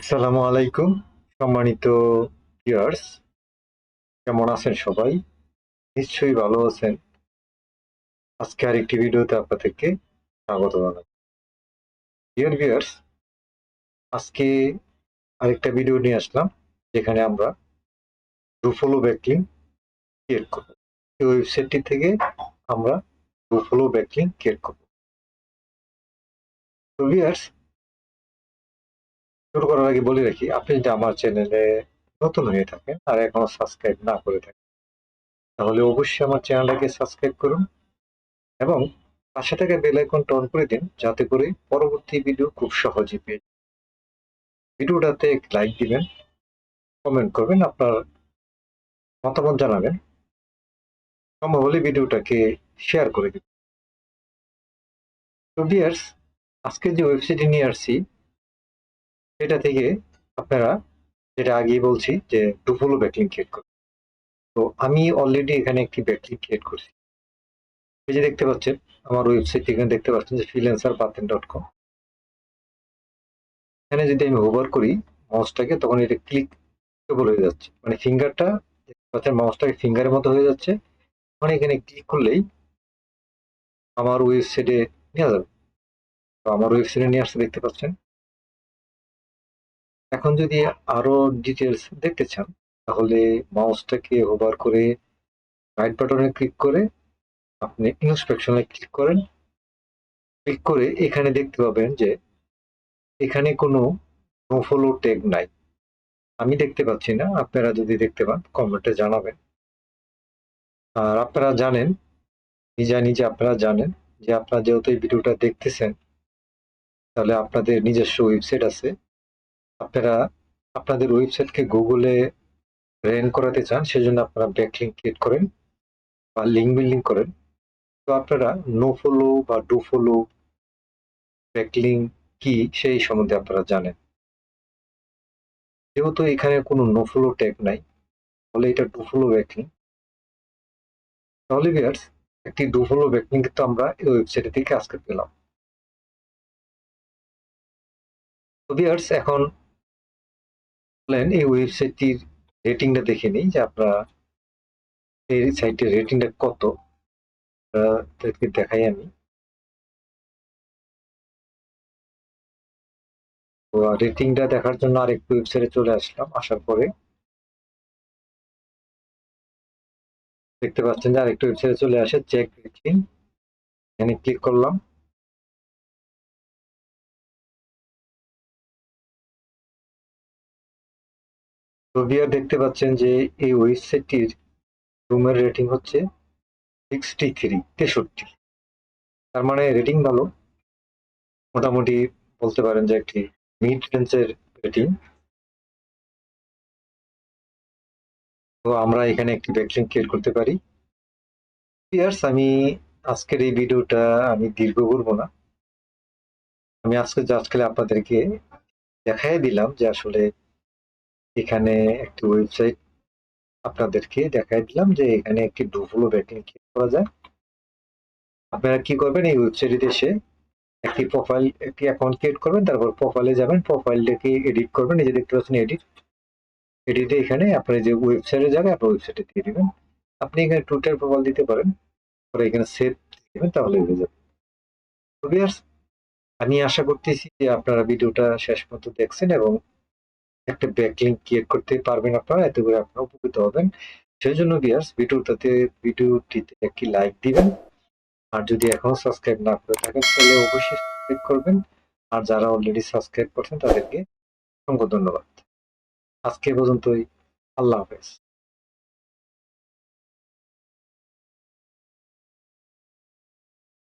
আসসালামু আলাইকুম, সম্মানিত ভিউয়ার্স কেমন আছেন সবাই? নিশ্চয়ই ভালো আছেন। আজকে আরেকটি ভিডিওতে আপনাদেরকে স্বাগত জানাই। ডিয়ার ভিউয়ার্স আজকে আরেকটা ভিডিও নিয়ে আসলাম, যেখানে আমরা রুফলো ব্যাকলিং ক্রিয়েট করব। এই ওয়েবসাইটটি থেকে আমরা রুফলো ব্যাকলিং ক্রিয়েট করব। তো ভিউয়ার্স শুরু করার আগে বলে রাখি, আপনি যদি আমার চ্যানেলে নতুন হয়ে থাকেন আর এখনও সাবস্ক্রাইব না করে থাকেন, তাহলে অবশ্যই আমার চ্যানেলটাকে সাবস্ক্রাইব করুন এবং পাশে থাকা বেল আইকনটা করে দিন, যাতে করে পরবর্তী ভিডিও খুব সহজে পেয়ে। ভিডিওটাতে লাইক দিবেন কমেন্ট করবেন, আপনার মতামত জানাবেন, সম্ভব হলে ভিডিওটাকে শেয়ার করে দিবেন তো বিয়ার্স আজকে যে ওয়েবসাইটে নিয়ে আসছি এটা থেকে আপনারা যেটা আগেই বলছি যে ডুফলো ব্যাকলিং ক্রিয়েট করুন। তো আমি অলরেডি এখানে একটি ব্যাকলিং ক্রিয়েট করছি। এই যে দেখতে পাচ্ছেন, আমার ওয়েবসাইট এখানে দেখতে পাচ্ছেন যে ফ্রিল্যান্সার বাতেন ডট কম এখানে যদি আমি ওভার করি মাউসটাকে তখন এটা ক্লিক হয়ে যাচ্ছে। মানে ফিঙ্গারটা দেখতে পাচ্ছেন মাউসটাকে ফিঙ্গারের মতো হয়ে যাচ্ছে। তখন এখানে ক্লিক করলেই আমার ওয়েবসাইটে নিয়ে যাবে। তো আমার ওয়েবসাইটে নিয়ে আসতে দেখতে পাচ্ছেন এখন যদি আরও ডিটেলস দেখতে চান, তাহলে মাউসটাকে ওভার করে রাইট বাটনে ক্লিক করে আপনি ইনস্পেকশনে ক্লিক করেন। ক্লিক করে এখানে দেখতে পাবেন যে এখানে কোনো নোফলো ট্যাগ নাই। আমি দেখতে পাচ্ছি না, আপনারা যদি দেখতে পান, কমেন্টে জানাবেন। আর আপনারা জানেন জানি যে আপনারা জানেন যে আপনারা যেহেতু এই ভিডিওটা দেখতেছেন, তাহলে আপনাদের নিজস্ব ওয়েবসাইট আছে। আপনারা আপনাদের ওয়েবসাইটকে গুগলে র্যাঙ্ক করাতে চান, সেজন্য আপনারা ব্যাকলিঙ্ক ক্রিয়েট করেন বা লিঙ্ক বিল্ডিং করেন। তো আপনারা নো ফলো বা ডু ফলো ব্যাকলিং কি সেই সম্বন্ধে আপনারা জানেন। যেহেতু এখানে কোনো নো ফলো ট্যাগ নাই, তাহলে এটা ডু ফলো ব্যাকলিং তাহলে ভিয়ার্স একটি ডু ফলো ব্যাকলিং কিন্তু আমরা এই ওয়েবসাইটে থেকে আজকে পেলাম। তো ভিয়ার্স এখন বলেন এই ওয়েবসাইটটির রেটিংটা দেখে নিই যে আপনারা এই সাইটের রেটিংটা কত। দেখাই আমি। রেটিংটা দেখার জন্য আরেকটু ওয়েবসাইটে চলে আসলাম, আসার পরে। দেখতে পাচ্ছেন যে আরেকটু ওয়েবসাইটে চলে আসে চেক রেটিং এখানে ক্লিক করলাম। তো ভিউয়ার দেখতে পাচ্ছেন যে এই ওয়েবসাইটটির রুমের রেটিং হচ্ছে সিক্সটি থ্রি তেষট্টি। তার মানে রেটিং ভালো। মোটামুটি বলতে পারেন যে একটি মিড রেঞ্জের রেটিং তো আমরা এখানে একটি ব্যাকলিং ক্রিয়েট করতে পারি। ইয়ার্স আমি আজকের এই ভিডিওটা আমি দীর্ঘ করব না। আমি আজকে জাস্ট খালি আপনাদেরকে দেখাই দিলাম যে আসলে এখানে একটি ওয়েবসাইট আপনাদেরকে দেখাই দিলাম যে এখানে একটি ডুফলো ব্যাকিং ক্রিয়েট করা যায়। আপনারা কি করবেন? এই ওয়েবসাইটে এসে একটি প্রোফাইল একটি অ্যাকাউন্ট ক্রিয়েট করবেন, তারপর প্রোফাইলে যাবেন প্রোফাইলটাকে এডিট করবেন? যে দেখতে পাচ্ছেন এডিট এডিটে এখানে আপনার যে ওয়েবসাইটে যাবে আপনার ওয়েবসাইটে দিয়ে দেবেন। আপনি এখানে টুইটার প্রোফাইল দিতে পারেন পরে এখানে সেভ দেবেন, তাহলে হয়ে যাবে। আমি আশা করতেছি যে আপনারা ভিডিওটা শেষ পর্যন্ত দেখছেন এবং একটা ব্যাকলিঙ্ক ক্রিয়েট করতে পারবেন আপনারা, এতে করে আপনারা উপকৃত হবেন। সেই জন্য ভিউয়ার্স ভিডিওটাতে, ভিডিওটিতে একটি লাইক দিবেন। আর যদি এখনও সাবস্ক্রাইব না করে থাকেন, তাহলে অবশ্যই সাবস্ক্রাইব করবেন। আর যারা অলরেডি সাবস্ক্রাইব করছেন, তাদেরকে অসংখ্য ধন্যবাদ। আজকে পর্যন্তই। আল্লাহ হাফেজ।